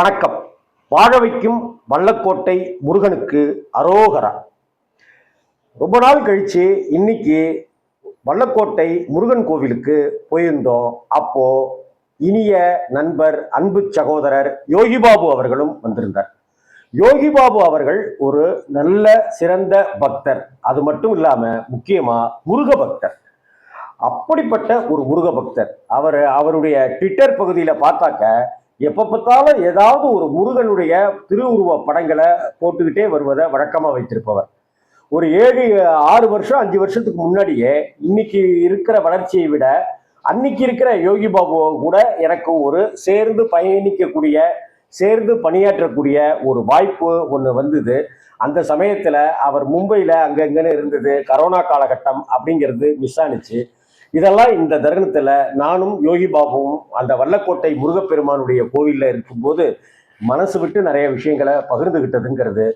வணக்கம். வாழ வைக்கும் வல்லக்கோட்டை முருகனுக்கு அரோகரா. ரொம்ப நாள் கழிச்சு இன்னைக்கு வல்லக்கோட்டை முருகன் கோவிலுக்கு போயிருந்தோம். அப்போ இனிய நண்பர் அன்பு சகோதரர் யோகி பாபு அவர்களும் வந்திருந்தார். யோகி பாபு அவர்கள் ஒரு நல்ல சிறந்த பக்தர். அது மட்டும் இல்லாம முக்கியமா முருக பக்தர். அப்படிப்பட்ட ஒரு முருக பக்தர். அவர் அவருடைய ட்விட்டர் பகுதியில பார்த்தாக்க எப்போ பார்த்தாலும் ஏதாவது ஒரு முருகனுடைய திருவுருவ படங்களை போட்டுக்கிட்டே வருவதை வழக்கமாக வைத்திருப்பவர். ஒரு ஏழு ஆறு வருஷம் அஞ்சு வருஷத்துக்கு முன்னாடியே இன்னைக்கு இருக்கிற வளர்ச்சியை விட அன்னைக்கு இருக்கிற யோகி பாபுவை கூட எனக்கு ஒரு சேர்ந்து பயணிக்கக்கூடிய சேர்ந்து பணியாற்றக்கூடிய ஒரு வாய்ப்பு ஒன்று வந்தது. அந்த சமயத்தில் அவர் மும்பையில் அங்கங்கன்னு இருந்தது. கரோனா காலகட்டம் அப்படிங்கிறது மிஸ் ஆனிச்சு. இதெல்லாம் இந்த தருணத்துல நானும் யோகி பாபுவும் அந்த வல்லக்கோட்டை முருகப்பெருமானுடைய கோவில்ல இருக்கும்போது மனசு விட்டு நிறைய விஷயங்களை பகிர்ந்துகிட்டதுங்கிறது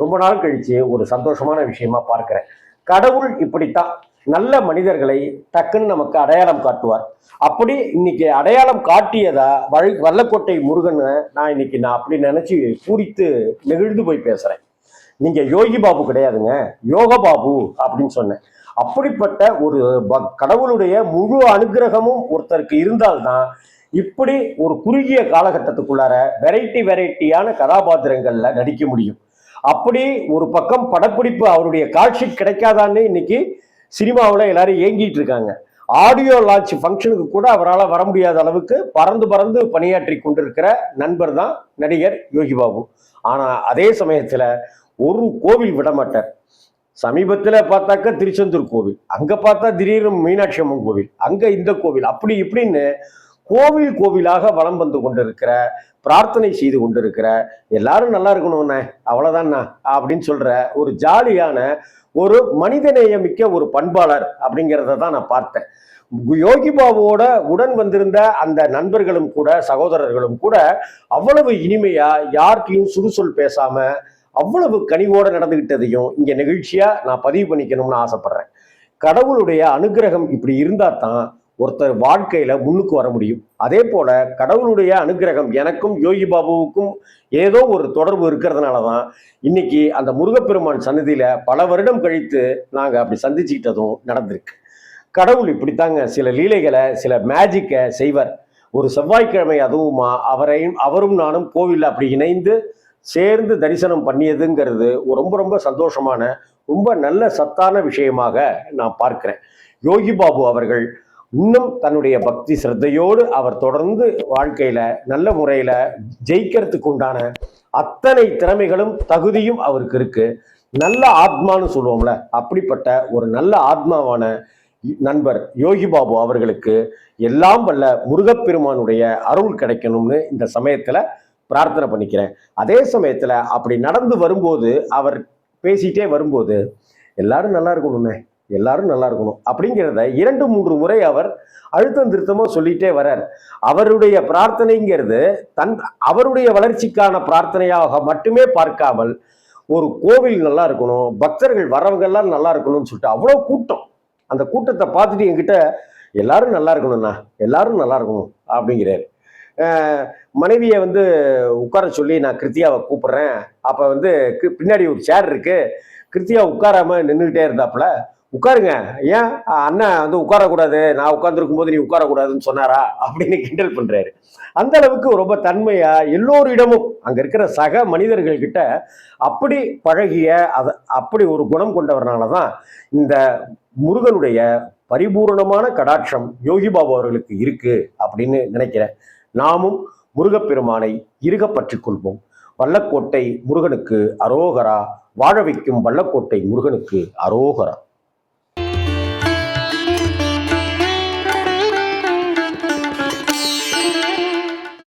ரொம்ப நாள் கழிச்சு ஒரு சந்தோஷமான விஷயமா பார்க்கிறேன். கடவுள் இப்படித்தான் நல்ல மனிதர்களை டக்குன்னு நமக்கு அடையாளம் காட்டுவார். அப்படி இன்னைக்கு அடையாளம் காட்டியதா வழி வல்லக்கோட்டை முருகனை நான் இன்னைக்கு நான் அப்படி நினைச்சு பூரித்து நெகிழ்ந்து போய் பேசுறேன். நீங்க யோகி பாபு கிடையாதுங்க. யோக பாபு அப்படின்னு சொன்னேன். அப்படிப்பட்ட ஒரு கடவுளுடைய முழு அனுகிரகமும் ஒருத்தருக்கு இருந்தால்தான் இப்படி ஒரு குறுகிய காலகட்டத்துக்குள்ளார வெரைட்டி வெரைட்டியான கதாபாத்திரங்கள்ல நடிக்க முடியும். அப்படி ஒரு பக்கம் படப்பிடிப்பு அவருடைய காட்சி கிடைக்காதான்னு இன்னைக்கு சினிமாவில் எல்லாரும் ஏங்கிட்டு இருக்காங்க. ஆடியோ லான்ச் ஃபங்க்ஷனுக்கு கூட அவரால் வர முடியாத அளவுக்கு பறந்து பறந்து பணியாற்றி கொண்டிருக்கிற நண்பர் தான் நடிகர் யோகி பாபு. ஆனால் அதே சமயத்தில் ஒரு கோவில் விடமாட்டார். சமீபத்தில் பார்த்தாக்க திருச்செந்தூர் கோவில். அங்கே பார்த்தா திடீர்னு மீனாட்சி அம்மன் கோவில். அங்கே இந்த கோவில். அப்படி இப்படின்னு கோவில் கோவிலாக வலம் வந்து கொண்டிருக்கிற பிரார்த்தனை செய்து கொண்டிருக்கிற எல்லாரும் நல்லா இருக்கணும்ண்ணே அவ்வளோதான்ண்ணா அப்படின்னு சொல்கிற ஒரு ஜாலியான ஒரு மனிதநேயமிக்க ஒரு பண்பாளர் அப்படிங்கிறத தான் நான் பார்த்தேன். யோகி பாபுவோட உடன் வந்திருந்த அந்த நண்பர்களும் கூட சகோதரர்களும் கூட அவ்வளவு இனிமையா யார்கிட்டையும் சுடுசொல் பேசாம அவ்வளவு கனிவோடு நடந்துகிட்டதையும் இங்கே நிகழ்ச்சியாக நான் பதிவு பண்ணிக்கணும்னு ஆசைப்பட்றேன். கடவுளுடைய அனுகிரகம் இப்படி இருந்தால் தான் ஒருத்தர் வாழ்க்கையில் முன்னுக்கு வர முடியும். அதே போல் கடவுளுடைய அனுகிரகம் எனக்கும் யோகி பாபுவுக்கும் ஏதோ ஒரு தொடர்பு இருக்கிறதுனால தான் இன்னைக்கு அந்த முருகப்பெருமான் சன்னதியில் பல வருடம் கழித்து நாங்கள் அப்படி சந்திச்சுக்கிட்டதும் நடந்திருக்கு. கடவுள் இப்படித்தாங்க. சில லீலைகளை சில மேஜிக்கை செய்வர். ஒரு செவ்வாய்க்கிழமை அதுவுமா அவரையும் அவரும் நானும் கோவிலில் அப்படி இணைந்து சேர்ந்து தரிசனம் பண்ணியதுங்கிறது ரொம்ப ரொம்ப சந்தோஷமான ரொம்ப நல்ல சத்தான விஷயமாக நான் பார்க்கிறேன். யோகி பாபு அவர்கள் இன்னும் தன்னுடைய பக்தி சிரத்தையோடு அவர் தொடர்ந்து வாழ்க்கையில நல்ல முறையில ஜெயிக்கிறதுக்கு உண்டான அத்தனை திறமைகளும் தகுதியும் அவருக்கு இருக்கு. நல்ல ஆத்மான்னு சொல்லுவோம்ல அப்படிப்பட்ட ஒரு நல்ல ஆத்மாவான நண்பர் யோகி பாபு அவர்களுக்கு எல்லாம் வல்ல முருகப்பெருமானுடைய அருள் கிடைக்கணும்னு இந்த சமயத்துல பிரார்த்தனை பண்ணிக்கிறேன். அதே சமயத்தில் அப்படி நடந்து வரும்போது அவர் பேசிட்டே வரும்போது எல்லாரும் நல்லா இருக்கணுமே எல்லாரும் நல்லா இருக்கணும். அப்படிங்கிறத இரண்டு மூன்று முறை அவர் அழுத்தம் திருத்தமாக சொல்லிட்டே வரார். அவருடைய பிரார்த்தனைங்கிறது தன் அவருடைய வளர்ச்சிக்கான பிரார்த்தனையாக மட்டுமே பார்க்காமல் ஒரு கோவில் நல்லா இருக்கணும் பக்தர்கள் வரவங்கெல்லாம் நல்லா இருக்கணும்னு சொல்லிட்டு அவ்வளோ கூட்டம். அந்த கூட்டத்தை பார்த்துட்டு என்கிட்ட எல்லாரும் நல்லா இருக்கணும்ண்ணா எல்லாரும் நல்லா இருக்கணும் அப்படிங்கிறாரு. மனைவியை வந்து உட்கார சொல்லி நான் கிருத்தியாவை கூப்பிடுறேன். அப்போ வந்து கி- பின்னாடி ஒரு சேர் இருக்கு. கிருத்தியா உட்காராம நின்றுக்கிட்டே இருந்தாப்புல உட்காருங்க. ஏன்? அண்ணன் வந்து உட்காரக்கூடாது. நான் உட்காந்துருக்கும் போது நீ உட்காரக்கூடாதுன்னு சொன்னாரா? அப்படின்னு கிண்டல் பண்ணுறாரு அந்த அளவுக்கு ரொம்ப தன்மையா எல்லோரிடமும் அங்க இருக்கிற சக மனிதர்கள் கிட்ட அப்படி பழகிய அதை அப்படி ஒரு குணம் கொண்டவர்னால தான் இந்த முருகனுடைய பரிபூரணமான கடாட்சம் யோகி பாபு அவர்களுக்கு இருக்கு அப்படின்னு நினைக்கிறேன். நாமும் முருகப்பெருமானை இருக பற்றிக் கொள்வோம். வல்லக்கோட்டை முருகனுக்கு அரோகரா வாழ வைக்கும் வல்லக்கோட்டை முருகனுக்கு அரோகரா.